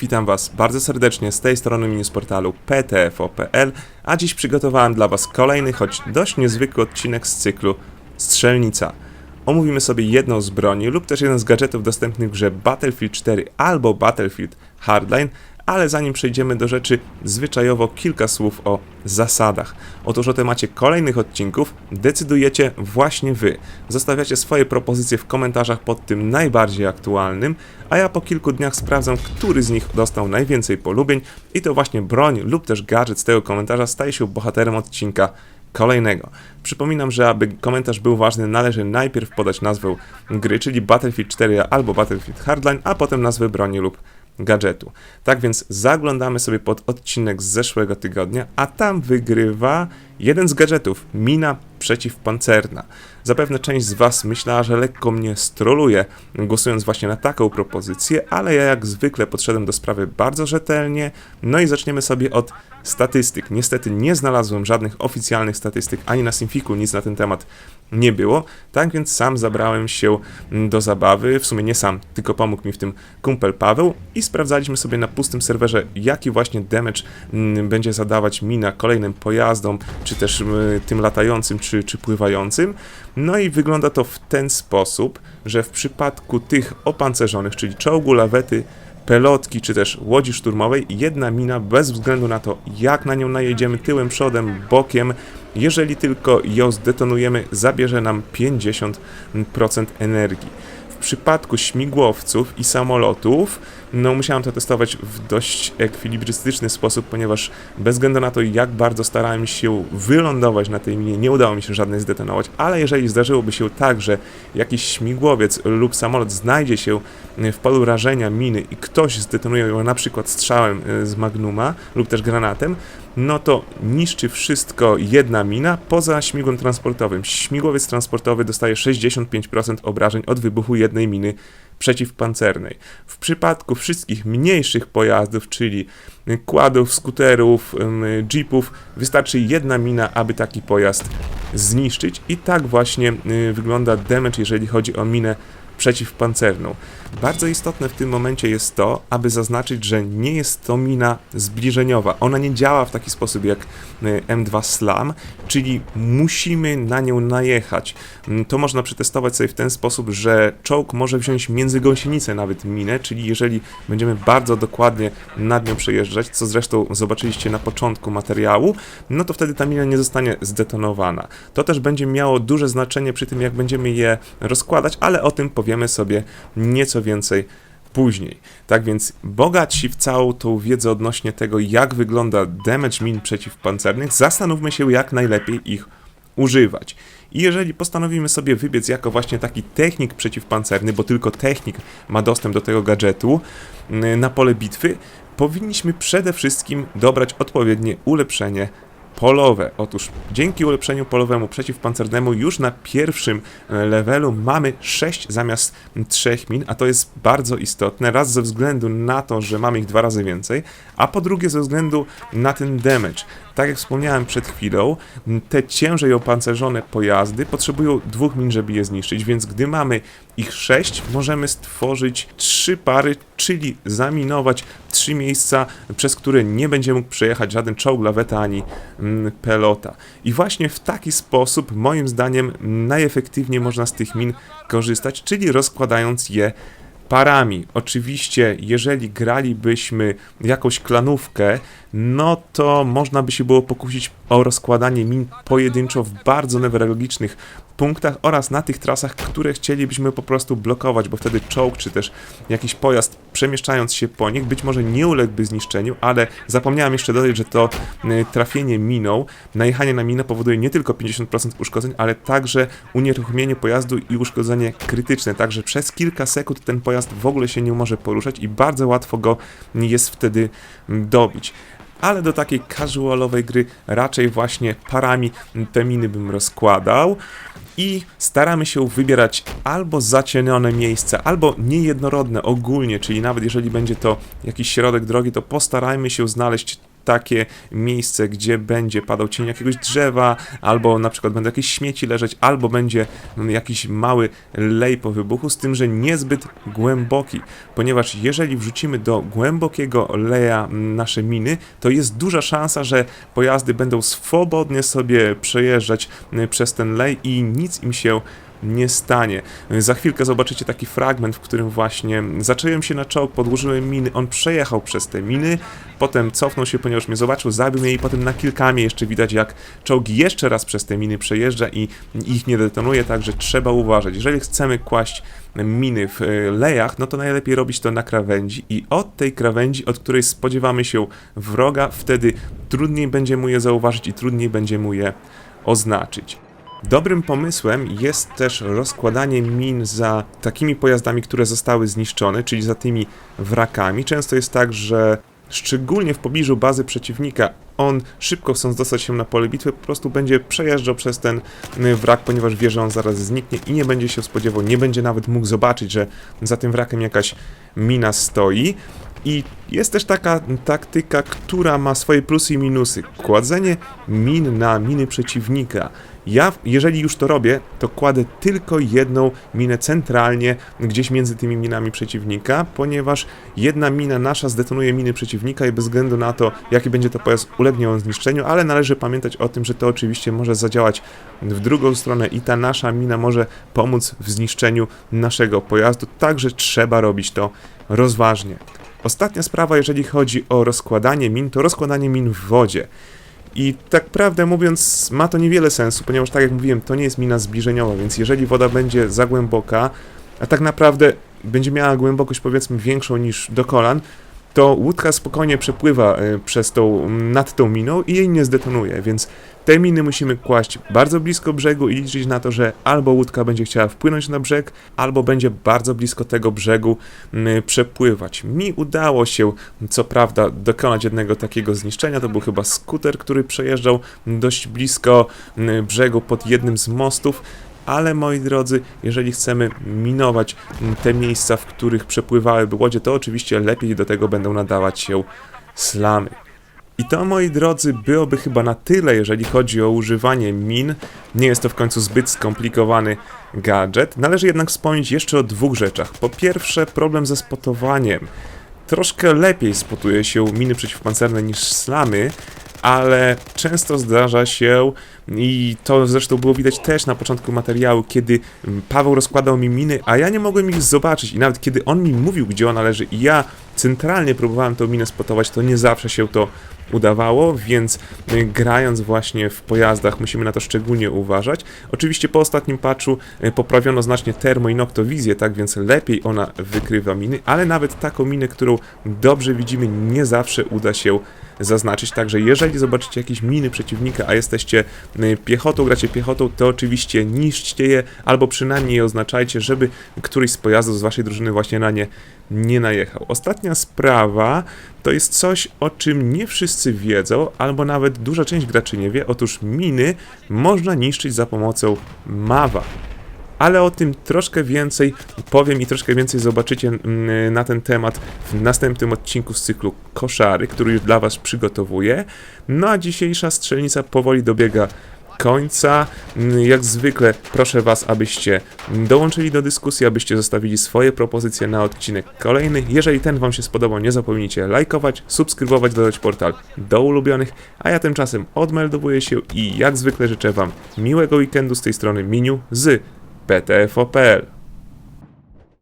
Witam Was bardzo serdecznie z tej strony minisportalu ptfo.pl, a dziś przygotowałem dla Was kolejny, choć dość niezwykły odcinek z cyklu Strzelnica. Omówimy sobie jedną z broni lub też jeden z gadżetów dostępnych w grze Battlefield 4 albo Battlefield Hardline, ale zanim przejdziemy do rzeczy, zwyczajowo kilka słów o zasadach. Otóż o temacie kolejnych odcinków decydujecie właśnie Wy. Zostawiacie swoje propozycje w komentarzach pod tym najbardziej aktualnym, a ja po kilku dniach sprawdzam, który z nich dostał najwięcej polubień i to właśnie broń lub też gadżet z tego komentarza staje się bohaterem odcinka kolejnego. Przypominam, że aby komentarz był ważny, należy najpierw podać nazwę gry, czyli Battlefield 4 albo Battlefield Hardline, a potem nazwę broni lub gadżetu. Tak więc zaglądamy sobie pod odcinek z zeszłego tygodnia, a tam wygrywa jeden z gadżetów, mina przeciwpancerna. Zapewne część z Was myślała, że lekko mnie stroluje, głosując właśnie na taką propozycję, ale ja jak zwykle podszedłem do sprawy bardzo rzetelnie. No i zaczniemy sobie od statystyk. Niestety nie znalazłem żadnych oficjalnych statystyk, ani na Simfiku nic na ten temat nie było, tak więc sam zabrałem się do zabawy, w sumie nie sam, tylko pomógł mi w tym kumpel Paweł i sprawdzaliśmy sobie na pustym serwerze, jaki właśnie damage mm, będzie zadawać mina kolejnym pojazdom, czy też y, tym latającym, czy, czy pływającym. No i wygląda to w ten sposób, że w przypadku tych opancerzonych, czyli czołgu, lawety, pelotki czy też łodzi szturmowej, jedna mina bez względu na to, jak na nią najedziemy tyłem, przodem, bokiem, jeżeli tylko ją zdetonujemy, zabierze nam 50% energii. Przypadku śmigłowców i samolotów, no musiałem to testować w dość ekwilibrystyczny sposób, ponieważ bez względu na to, jak bardzo starałem się wylądować na tej minie, nie udało mi się żadnej zdetonować, ale jeżeli zdarzyłoby się tak, że jakiś śmigłowiec lub samolot znajdzie się w polu rażenia miny i ktoś zdetonuje ją na przykład strzałem e, z magnuma lub też granatem, no to niszczy wszystko jedna mina poza śmigłem transportowym. Śmigłowiec transportowy dostaje 65% obrażeń od wybuchu jednej miny przeciwpancernej. W przypadku wszystkich mniejszych pojazdów, czyli kładów, skuterów, jeepów, wystarczy jedna mina, aby taki pojazd zniszczyć i tak właśnie y, wygląda damage, jeżeli chodzi o minę przeciwpancerną. Bardzo istotne w tym momencie jest to, aby zaznaczyć, że nie jest to mina zbliżeniowa. Ona nie działa w taki sposób jak y, M2 Slam, czyli musimy na nią najechać. Mm, To można przetestować sobie w ten sposób, że czołg może wziąć między gąsienicę nawet minę, czyli jeżeli będziemy bardzo dokładnie nad nią przejeżdżać, co zresztą zobaczyliście na początku materiału, no to wtedy ta mina nie zostanie zdetonowana. To też będzie miało duże znaczenie przy tym, jak będziemy je rozkładać, ale o tym powiemy sobie nieco więcej później. Tak więc bogaci w całą tą wiedzę odnośnie tego, jak wygląda damage min przeciwpancernych, zastanówmy się, jak najlepiej ich używać. I jeżeli postanowimy sobie wybiec jako właśnie taki technik przeciwpancerny, bo tylko technik ma dostęp do tego gadżetu mm, na pole bitwy, powinniśmy przede wszystkim dobrać odpowiednie ulepszenie polowe. Otóż dzięki ulepszeniu polowemu przeciwpancernemu już na pierwszym e, levelu mamy 6 zamiast 3 min, a to jest bardzo istotne. Raz ze względu na to, że mamy ich dwa razy więcej, a po drugie ze względu na ten damage. Tak jak wspomniałem przed chwilą, te ciężej opancerzone pojazdy potrzebują dwóch min, żeby je zniszczyć, więc gdy mamy ich 6, możemy stworzyć trzy pary, czyli zaminować trzy miejsca, przez które nie będzie mógł przejechać żaden czołg, laweta ani mm, pelota. I właśnie w taki sposób, moim zdaniem, najefektywniej można z tych min korzystać, czyli rozkładając je parami. Oczywiście, jeżeli gralibyśmy jakąś klanówkę, no to można by się było pokusić o rozkładanie min pojedynczo w bardzo newralgicznych punktach oraz na tych trasach, które chcielibyśmy po prostu blokować, bo wtedy czołg czy też jakiś pojazd przemieszczając się po nich być może nie uległby zniszczeniu, ale zapomniałem jeszcze dodać, że to y, trafienie miną, najechanie na minę powoduje nie tylko 50% uszkodzeń, ale także unieruchomienie pojazdu i uszkodzenie krytyczne, także przez kilka sekund ten pojazd w ogóle się nie może poruszać i bardzo łatwo go jest wtedy mm, dobić. Ale do takiej casualowej gry raczej właśnie parami te miny bym rozkładał i staramy się wybierać albo zacienione miejsca, albo niejednorodne ogólnie, czyli nawet jeżeli będzie to jakiś środek drogi, to postarajmy się znaleźć takie miejsce, gdzie będzie padał cień jakiegoś drzewa, albo na przykład będą jakieś śmieci leżeć, albo będzie mm, jakiś mały lej po wybuchu, z tym, że niezbyt głęboki, ponieważ jeżeli wrzucimy do głębokiego leja nasze miny, to jest duża szansa, że pojazdy będą swobodnie sobie przejeżdżać przez ten lej i nic im się nie stanie. Za chwilkę zobaczycie taki fragment, w którym właśnie zacząłem się na czołg, podłożyłem miny, on przejechał przez te miny, potem cofnął się, ponieważ mnie zobaczył, zabił mnie i potem na kilkamie jeszcze widać, jak czołg jeszcze raz przez te miny przejeżdża i ich nie detonuje, także trzeba uważać. Jeżeli chcemy kłaść miny w e, lejach, no to najlepiej robić to na krawędzi i od tej krawędzi, od której spodziewamy się wroga, wtedy trudniej będzie mu je zauważyć i trudniej będzie mu je oznaczyć. Dobrym pomysłem jest też rozkładanie min za takimi pojazdami, które zostały zniszczone, czyli za tymi wrakami. Często jest tak, że szczególnie w pobliżu bazy przeciwnika, on szybko chcąc dostać się na pole bitwy, po prostu będzie przejeżdżał przez ten y, wrak, ponieważ wie, że on zaraz zniknie i nie będzie się spodziewał, nie będzie nawet mógł zobaczyć, że za tym wrakiem jakaś mina stoi. I jest też taka taktyka, która ma swoje plusy i minusy. Kładzenie min na miny przeciwnika. Ja, jeżeli już to robię, to kładę tylko jedną minę centralnie, gdzieś między tymi minami przeciwnika, ponieważ jedna mina nasza zdetonuje miny przeciwnika i bez względu na to, jaki będzie to pojazd, ulegnie on zniszczeniu, ale należy pamiętać o tym, że to oczywiście może zadziałać w drugą stronę i ta nasza mina może pomóc w zniszczeniu naszego pojazdu, także trzeba robić to rozważnie. Ostatnia sprawa, jeżeli chodzi o rozkładanie min, to rozkładanie min w wodzie. I tak prawdę mówiąc, ma to niewiele sensu, ponieważ tak jak mówiłem, to nie jest mina zbliżeniowa, więc jeżeli woda będzie za głęboka, a tak naprawdę będzie miała głębokość powiedzmy większą niż do kolan, to łódka spokojnie przepływa e, przez tą, nad tą miną i jej nie zdetonuje, więc te miny musimy kłaść bardzo blisko brzegu i liczyć na to, że albo łódka będzie chciała wpłynąć na brzeg, albo będzie bardzo blisko tego brzegu mm, przepływać. Mi udało się, co prawda, dokonać jednego takiego zniszczenia. To był chyba skuter, który przejeżdżał dość blisko mm, brzegu pod jednym z mostów. Ale moi drodzy, jeżeli chcemy minować mm, te miejsca, w których przepływałyby łodzie, to oczywiście lepiej do tego będą nadawać się slamy. I to, moi drodzy, byłoby chyba na tyle, jeżeli chodzi o używanie min. Nie jest to w końcu zbyt skomplikowany gadżet. Należy jednak wspomnieć jeszcze o dwóch rzeczach. Po pierwsze, problem ze spotowaniem. Troszkę lepiej spotuje się miny przeciwpancerne niż slamy, ale często zdarza się, i to zresztą było widać też na początku materiału, kiedy Paweł rozkładał mi miny, a ja nie mogłem ich zobaczyć. I nawet kiedy on mi mówił, gdzie ona leży, i ja centralnie próbowałem tą minę spotować, to nie zawsze się to udawało, więc y, grając właśnie w pojazdach musimy na to szczególnie uważać. Oczywiście po ostatnim patchu y, poprawiono znacznie termo i noktowizję, tak więc lepiej ona wykrywa miny, ale nawet taką minę, którą dobrze widzimy, nie zawsze uda się zaznaczyć. Także jeżeli zobaczycie jakieś miny przeciwnika, a jesteście y, piechotą, gracie piechotą, to oczywiście niszczcie je, albo przynajmniej je oznaczajcie, żeby któryś z pojazdów z waszej drużyny właśnie na nie nie najechał. Ostatnia sprawa to jest coś, o czym nie wszyscy wiedzą, albo nawet duża część graczy nie wie. Otóż miny można niszczyć za pomocą mawa ale o tym troszkę więcej powiem i troszkę więcej zobaczycie mm, na ten temat w następnym odcinku z cyklu Koszary, który już dla Was przygotowuję. No a dzisiejsza strzelnica powoli dobiega końca. Mm, Jak zwykle proszę Was, abyście dołączyli do dyskusji, abyście zostawili swoje propozycje na odcinek kolejny. Jeżeli ten Wam się spodobał, nie zapomnijcie lajkować, subskrybować, dodać portal do ulubionych, a ja tymczasem odmeldowuję się i jak zwykle życzę Wam miłego weekendu z tej strony Miniu z PTFOPL.